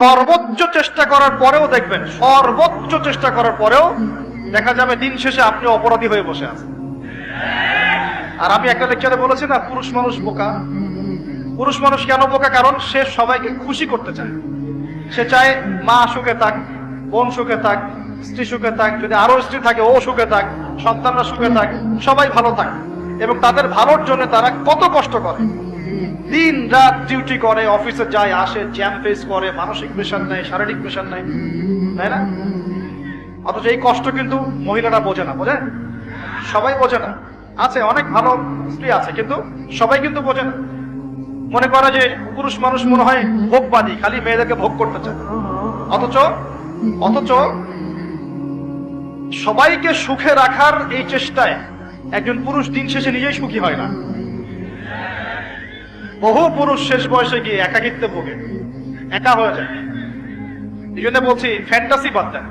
সর্বোচ্চ চেষ্টা করার পরেও দেখবেন, সর্বোচ্চ চেষ্টা করার পরেও দেখা যাবে দিন শেষে আপনি অপরাধী হয়ে বসে আছেন। আর আমি একটা লেকচারে বলেছি না, পুরুষ মানুষ বোকা। পুরুষ মানুষ কেন বোকা? কারণ সে সবাইকে খুশি করতে চায়। সে চায় মা সুখে থাক, বোন সুখে থাক, স্ত্রী সুখে থাক, যদি আরও স্ত্রী থাকে, ও সুখে থাক, সন্তানরা সুখে থাক, সবাই ভালো থাক। এবং তাদের ভালোর জন্য তারা কত কষ্ট করে। দিন রাত ডিউটি করে অফিসে যায়, আসে জ্যাম ফেস করে, মানসিক প্রেশার নেয়, শারীরিক প্রেশার নেয়। তাই না? অথচ এই কষ্ট কিন্তু মহিলারা বোঝে না বোঝে সবাই বোঝে না। আছে, অনেক ভালো স্ত্রী আছে, কিন্তু সবাই কিন্তু বোঝে না। মনে করে যে পুরুষ মানুষ মনে হয় ভোগবাদী, খালি মেয়েদেরকে ভোগ করতে চায়। অথচ অথচ সবাইকে সুখে রাখার এই চেষ্টায় একজন পুরুষ দিন শেষে নিজেই সুখী হয় না। বহু পুরুষ শেষ বয়সে গিয়ে একাকিত্বে ভোগে। একা হয়ে যায়। এই জন্য বলছি ফ্যান্টাসি দেন।